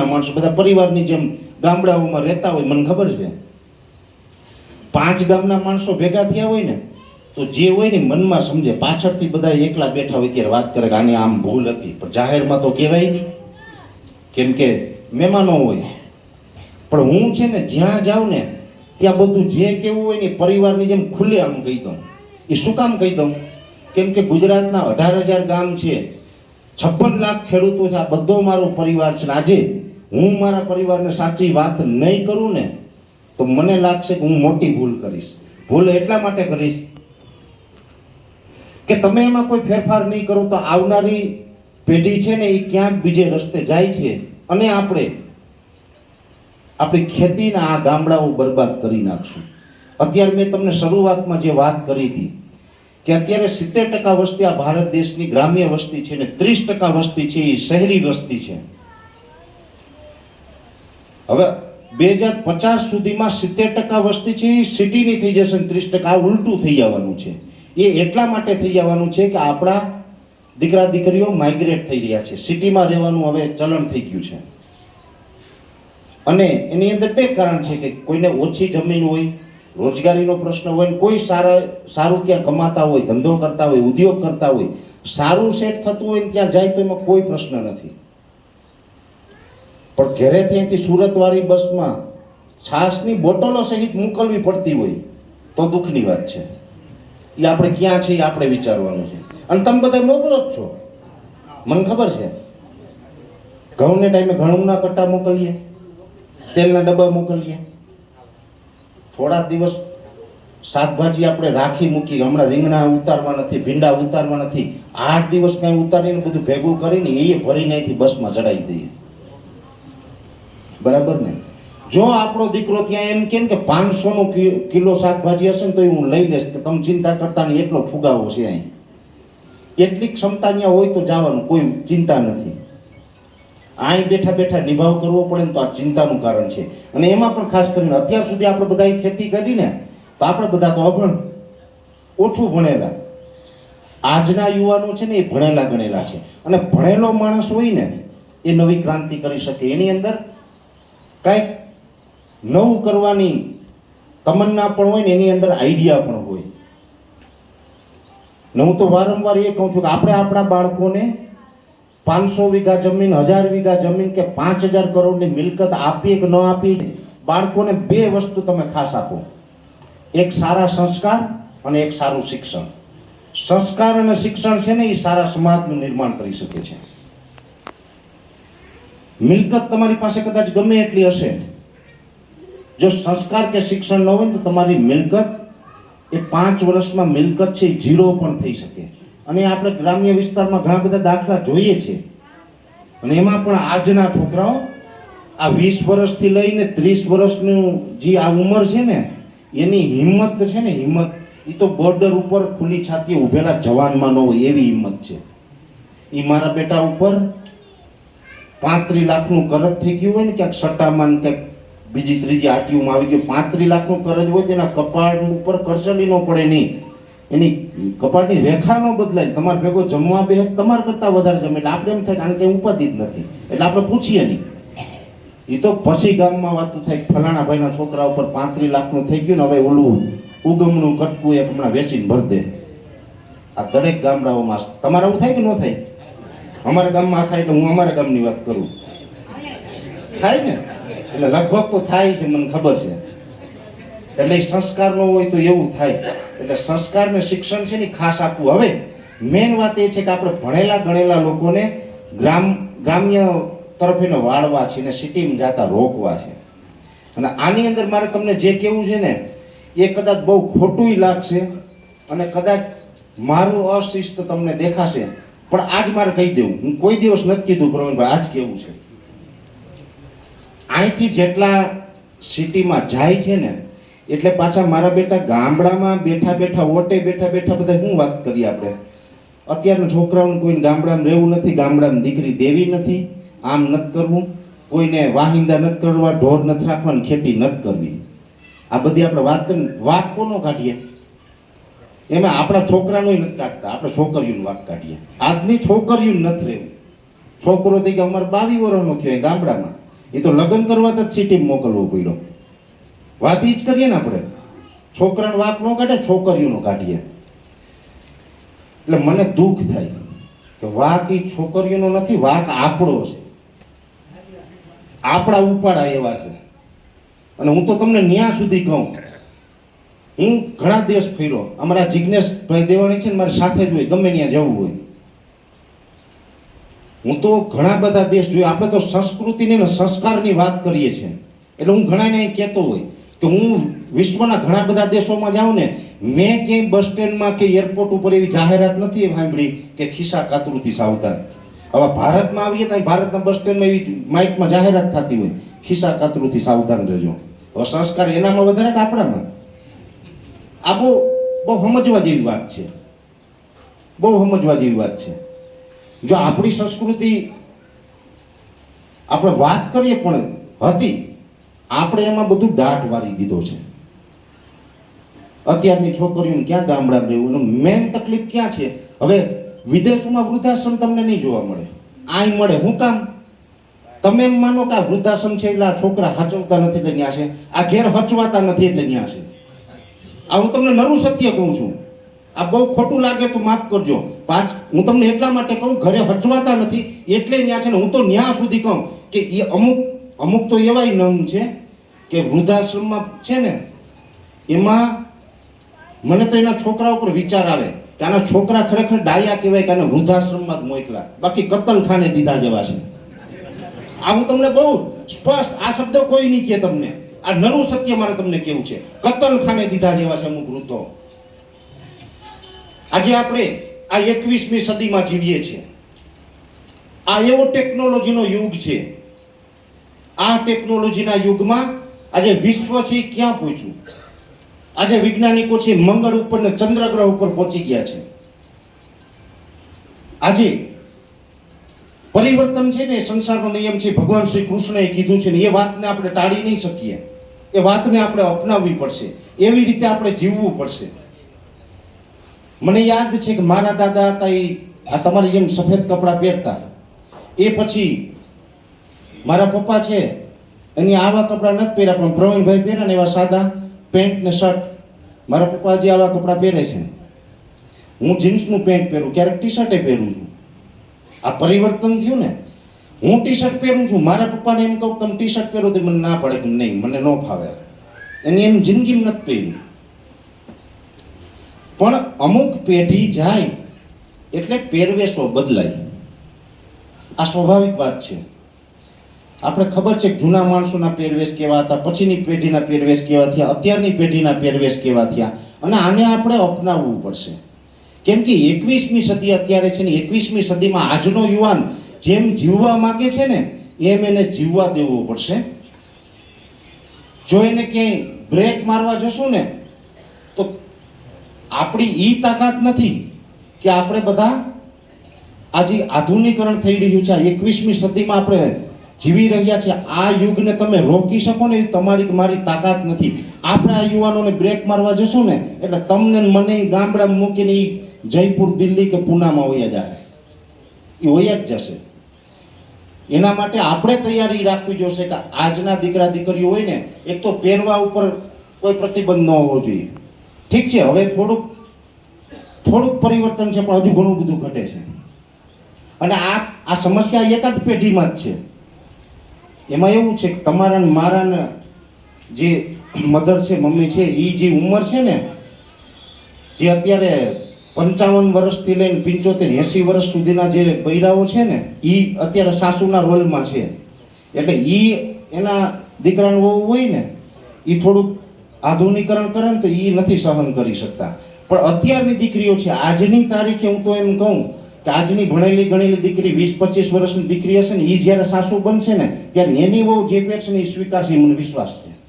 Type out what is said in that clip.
માણસો બધા પરિવારની જેમ ગામડાઓમાં રહેતા હોય, મને ખબર છે. પાંચ ગામના માણસો ભેગા થયા હોય ને, તો જે હોય ને મનમાં સમજે. પાછળથી બધા એકલા બેઠા હોય ત્યારે વાત કરે કે આની આમ ભૂલ હતી. પણ જાહેરમાં તો કહેવાય નહીં. કેમ કે મહેમાનો હોય. પણ હું છે ને જ્યાં જાઉં ને, ત્યાં બધું જે કેવું હોય ને પરિવારની જેમ ખુલ્લે આમ કહી દઉં. એ શું કામ કહી દઉં? કેમ કે ગુજરાતના અઢાર હજાર ગામ છે. છપ્પન લાખ ખેડૂતો છે. આ બધો મારો પરિવાર છે. આજે હું મારા પરિવારને સાચી વાત નહીં કરું ને, તો મને લાગશે કે હું મોટી ભૂલ કરીશ. ભૂલ એટલા માટે કરીશ કે તમે એમાં કોઈ ફેરફાર નહીં કરો તો આવનારી પેઢી છે ને એ ક્યાંક બીજે રસ્તે જાય છે અને આપણે આપણી ખેતીના આ ગામડાઓ બરબાદ કરી નાખશું. અત્યારે મેં તમને શરૂઆતમાં જે વાત કરી હતી કે અત્યારે સિત્તેર ટકા વસ્તી આ ભારત દેશની ગ્રામ્ય વસ્તી છે ને ત્રીસ ટકા વસ્તી છે એ શહેરી વસ્તી છે. હવે બે હજાર પચાસ સુધીમાં સિત્તેર ટકા વસ્તી છે, એ સિટીની થઈ જશે ને ત્રીસ ટકા ઉલટું થઈ જવાનું છે. એ એટલા માટે થઈ જવાનું છે કે આપણા દીકરા દીકરીઓ માઇગ્રેટ થઈ રહ્યા છે. સિટીમાં રહેવાનું હવે ચલણ થઈ ગયું છે. અને એની અંદર બે કારણ છે કે કોઈને ઓછી જમીન હોય, રોજગારીનો પ્રશ્ન હોય ને કોઈ સારા, સારું ત્યાં કમાતા હોય, ધંધો કરતા હોય, ઉદ્યોગ કરતા હોય, સારું સેટ થતું હોય ને ત્યાં જાય તો એમાં કોઈ પ્રશ્ન નથી. પણ ઘરેથી અહીંથી સુરતવાળી બસમાં છાશની બોટલો સહિત મોકલવી પડતી હોય તો દુઃખની વાત છે. એ આપણે ક્યાં છે એ આપણે વિચારવાનું છે. અને તમે બધા મોકલો જ છો. મને ખબર છે. ઘઉંને ટાઈમે ઘઉંના કટ્ટા મોકલીએ, તેલના ડબ્બા મોકલીએ. થોડા દિવસ શાકભાજી આપણે રાખી મૂકી, હમણાં રીંગણા ઉતારવા નથી, ભીંડા ઉતારવા નથી, આઠ દિવસ કાંઈ ઉતારીને બધું ભેગું કરીને એ ભરીને અહીંથી બસમાં ચડાવી દઈએ. બરાબર ને? જો આપણો દીકરો ત્યાં એમ કે પાંચસો નો કિલો શાકભાજી હશે ને તો એ હું લઈ લઈશ, કે તમે ચિંતા કરતા નહીં, એટલો ફુગાવો છે અહીં. એટલી ક્ષમતા ત્યાં હોય તો જવાનું, કોઈ ચિંતા નથી. અહીં બેઠા બેઠા નિભાવ કરવો પડે ને તો આ ચિંતાનું કારણ છે. અને એમાં પણ ખાસ કરીને અત્યાર સુધી આપણે બધા ખેતી કરી ને, તો આપણે બધા તો અભણ, ઓછું ભણેલા. આજના યુવાનો છે ને એ ભણેલા ગણેલા છે. અને ભણેલો માણસ હોય ને, એ નવી ક્રાંતિ કરી શકે. એની અંદર કંઈક નવું કરવાની તમન્ના પણ હોય ને એની અંદર આઈડિયા પણ હોય. ને હું તો વારંવાર એ કહું છું કે આપણે આપણા બાળકોને પાંચસો વીઘા જમીન, હજાર વીઘા જમીન કે પાંચ હજાર કરોડની મિલકત આપીએ કે ન આપીએ, બાળકોને બે વસ્તુ તમે ખાસ આપો. એક સારા સંસ્કાર અને એક સારું શિક્ષણ. સંસ્કાર અને શિક્ષણ છે ને એ સારા સમાજનું નિર્માણ કરી શકે છે. મિલકત તમારી પાસે કદાચ ગમે એટલી હશે. જો સંસ્કાર કે શિક્ષણ ન હોય તો તમારી મિલકત એ પાંચ વર્ષમાં મિલકત છે ઝીરો પણ થઈ શકે. અને આપણે ગ્રામ્ય વિસ્તારમાં ઘણા બધા દાખલા જોઈએ છે. અને એમાં પણ આજના છોકરાઓ આ વીસ વર્ષથી લઈને ત્રીસ વર્ષનું જે આ ઉંમર છે ને, એની હિંમત છે ને, હિંમત એ તો બોર્ડર ઉપર ખુલ્લી છાતી ઊભેલા જવાનમાં ન હોય એવી હિંમત છે. એ મારા બેટા ઉપર પાંત્રીસ લાખનું કરજ થઈ ગયું હોય ને, ક્યાંક સટ્ટામાં ક્યાંક બીજી ત્રીજી આટીઓમાં આવી ગયું. પાંત્રીસ લાખનું કરજ હોય તેના કપાળ ઉપર કરચલી ન પડે નહીં. એની કપાળની રેખા ન બદલાય. તમારે ભેગો જમવા બે તમારા કરતાં વધારે જમે. એટલે આપણે એમ થાય કે કંઈ ઉપાધિ જ નથી. એટલે આપણે પૂછીએ નહીં. એ તો પછી ગામમાં વાત થાય કે ફલાણા ભાઈના છોકરા ઉપર પાંત્રીસ લાખનું થઈ ગયું ને, હવે ઓલું ઉગમનું કટકું એક હમણાં વેચીને ભર દે. આ દરેક ગામડાઓમાં તમારે એવું થાય કે ન થાય? અમારા ગામમાં થાય એટલે હું અમારા ગામની વાત કરું. થાય ને? એટલે લગભગ તો થાય છે, મને ખબર છે. એટલે એ સંસ્કાર ન હોય તો એવું થાય. એટલે સંસ્કાર ને શિક્ષણ છે ને ખાસ આપવું. હવે મેન વાત એ છે કે આપણે ભણેલા ગણેલા લોકોને ગ્રામ, ગ્રામ્ય તરફ એને વાળવા છે ને સિટીમાં જતા રોકવા છે. અને આની અંદર મારે તમને જે કહેવું છે ને, એ કદાચ બહુ ખોટુંય લાગશે અને કદાચ મારું અશિસ્ત તમને દેખાશે. પણ આજ મારે કહી દેવું. હું કોઈ દિવસ નથી કીધું પ્રવીણભાઈ, આજ કેવું છે? અહીંથી જેટલા સિટીમાં જાય છે ને, એટલે પાછા મારા બેટા ગામડામાં બેઠા બેઠા, ઓટે બેઠા બેઠા બધા શું વાત કરીએ આપણે? અત્યારના છોકરાઓને કોઈને ગામડામાં રહેવું નથી, ગામડામાં દીકરી દેવી નથી, આમ નથી કરવું. કોઈને વાહિંદા નથી કરવા, ઢોર નથી રાખવાની, ખેતી નથી કરવી. આ બધી આપણે વાત વાત કોનો કાઢીએ? એમાં આપણા છોકરાનું નથી કાઢતા આપણે છોકરીઓનું વાત કાઢીએ. આજની છોકરીઓ નથી રહેવું. છોકરો થઈ કે અમારે બાવી વર્ષનો થયો ગામડામાં. એ તો લગ્ન કરવા તો સિટી મોકલવો પડ્યો. વાત એ જ કરીએ ને આપણે. છોકરાનો વાક ન કાઢે, છોકરીઓનો કાઢીએ. એટલે મને દુઃખ થાય કે વાક એ છોકરીઓનો નથી, વાક આપણો છે. આપણા ઉપાડા એવા છે. અને હું તો તમને ન્યા સુધી કહું. હું ઘણા દેશ ફર્યો. અમારા જિજ્ઞેશભાઈ દેવાણી છે ને મારી સાથે જ હોય, ગમે ત્યાં જવું હોય. હું તો ઘણા બધા દેશ જોયા. આપણે તો સંસ્કૃતિની ને સંસ્કારની વાત કરીએ છીએ. એટલે હું ઘણાને અહીં કહેતો હોય કે હું વિશ્વના ઘણા બધા દેશોમાં જાઉં ને, મેં ક્યાંય બસ સ્ટેન્ડમાં કે એરપોર્ટ ઉપર એવી જાહેરાત નથી સાંભળી કે ખિસ્સા કાતરુથી સાવધાન. હવે ભારતમાં આવીએ તો ભારતના બસ સ્ટેન્ડમાં એવી માઇકમાં જાહેરાત થતી હોય, ખિસ્સા કાતરુથી સાવધાન રહેજો. હવે સંસ્કાર એનામાં વધારે કે આપણામાં? આ બહુ બહુ સમજવા જેવી વાત છે. બહુ સમજવા જેવી વાત છે. જો આપણી સંસ્કૃતિ આપણે વાત કરીએ પણ હતી, આપણે એમાં બધું દાટ વારી દીધો છે. અત્યારની છોકરીઓને ક્યાં ગામડા રહેવું? એનું મેન તકલીફ ક્યાં છે? હવે વિદેશોમાં વૃદ્ધાશ્રમ તમને નહીં જોવા મળે. આય મળે. હું કામ? તમે એમ માનો કે આ વૃદ્ધાશ્રમ છે એટલે આ છોકરા હચવતા નથી એટલે ન્યા છે. આ ઘેર હચવાતા નથી એટલે ન્યા છે. આ હું તમને નરું સત્ય કહું છું. આ બહુ ખોટું લાગે તો માફ કરજો. પાંચ, હું તમને એટલા માટે કહું, ઘરે હચવાતા નથી. એટલે ન્યા છે ને હું તો ન્યા સુધી કહું કે એ અમુક અમુક તો એવાય નંગ છે કે વૃદ્ધાશ્રમમાં છે ને, એમાં મને તો એના છોકરા ઉપર વિચાર આવે કે આના છોકરા ખરેખર ડાયા કહેવાય કે આને વૃદ્ધાશ્રમમાં જ મોકલા. બાકી કતલખાને દીધા જેવા છે. આ હું તમને બહુ સ્પષ્ટ, આ શબ્દ કોઈ નહીં કે તમને. આ નરું સત્ય મારે તમને કેવું છે? કતલખાને દીધા જેવા છે અમુક વૃદ્ધો. આજે આપણે આ એકવીસમી સદીમાં જીવીએ છીએ. આ એવો ટેકનોલોજીનો યુગ છે. આ ટેકનોલોજીના યુગમાં આજે વિશ્વ છે ક્યાં પહોંચ્યું? આજે વૈજ્ઞાનિકો છે મંગળ ઉપર ને ચંદ્ર ગ્રહ ઉપર પહોંચી ગયા છે. આજે પરિવર્તન છે ને સંસારનો નિયમ છે, ભગવાન શ્રી કૃષ્ણએ કીધું છે ને એ વાતને આપણે ટાળી નહીં શકીએ. એ વાતને આપણે અપનાવવી પડશે. એવી રીતે આપણે જીવવું પડશે. મને યાદ છે કે મારા દાદા હતા એ આ તમારી જેમ સફેદ કપડાં પહેરતા. એ પછી મારા પપ્પા છે, એની આવા કપડાં નથી પહેર્યા, પણ પ્રવીણભાઈ પહેર્યા ને એવા સાદા પેન્ટ ને શર્ટ. મારા પપ્પા જે આવા કપડાં પહેરે છે. હું જીન્સનું પેન્ટ પહેરું, ક્યારેક ટી શર્ટે પહેરું છું. આ પરિવર્તન થયું ને હું ટી શર્ટ પહેરું છું, મારા પપ્પાને એમ કહું તમે ટી શર્ટ પહેરો તો મને ના પડે કે નહીં, મને ન ફાવે. એની એમ જિંદગી નથી પહેરી. પણ અમુક પેઢી જાય એટલે પહેરવેશો બદલાય. આ સ્વાભાવિક વાત છે. આપણે ખબર છે જૂના માણસોના પહેરવેશ કેવા હતા, પછીની પેઢીના પહેરવેશ કેવા થયા, અત્યારની પેઢીના પહેરવેશ કેવા થયા, અને આને આપણે અપનાવવું પડશે. કેમ કે એકવીસમી સદી અત્યારે છે ને, એકવીસમી સદીમાં આજનો યુવાન જેમ જીવવા માંગે છે ને, એમ એને જીવવા દેવો પડશે. જો એને ક્યાંય બ્રેક મારવા જશું ને, તો આપણી ઈ તાકાત નથી કે આપણે બધા આજે આધુનિકરણ થઈ રહ્યું છે એકવીસમી સદીમાં આપણે જીવી રહ્યા છે આ યુગને તમે રોકી શકો ને, એ તમારી મારી તાકાત નથી. આપણે યુવાનોને બ્રેક મારવા જશું ને, એટલે તમને મને ગામડા મૂકીને જયપુર, દિલ્હી કે પૂનામાં વયા જાય. એ વયા જ જશે. એના માટે આપણે તૈયારી રાખવી જોશે કે આજના દીકરા દીકરીઓ હોય ને, એક તો પહેરવા ઉપર કોઈ પ્રતિબંધ ન હોવો જોઈએ. ઠીક છે, હવે થોડુંક થોડુંક પરિવર્તન છે, પણ હજુ ઘણું બધું ઘટે છે. અને આ આ સમસ્યા એકાદ પેઢીમાં જ છે. એમાં એવું છે કે તમારા મારા જે મધર છે, મમ્મી છે એ જે ઉંમર છે ને, જે અત્યારે પંચાવન વર્ષથી લઈને પંચોતેર એંસી વર્ષ સુધીના જે બૈરાઓ છે ને એ અત્યારે સાસુના રોલમાં છે. એટલે એ એના દીકરાનું વહુ હોય ને એ થોડુંક આધુનિકરણ કરે ને તો એ નથી સહન કરી શકતા. પણ અત્યારની દીકરીઓ છે, આજની તારીખે હું તો એમ કહું કે આજની ભણેલી ગણેલી દીકરી વીસ, પચીસ વર્ષની દીકરી હશે ને એ જ્યારે સાસુ બનશે ને, ત્યારે એની વહુ જે પહેરશે ને એ સ્વીકારશે મને વિશ્વાસ છે.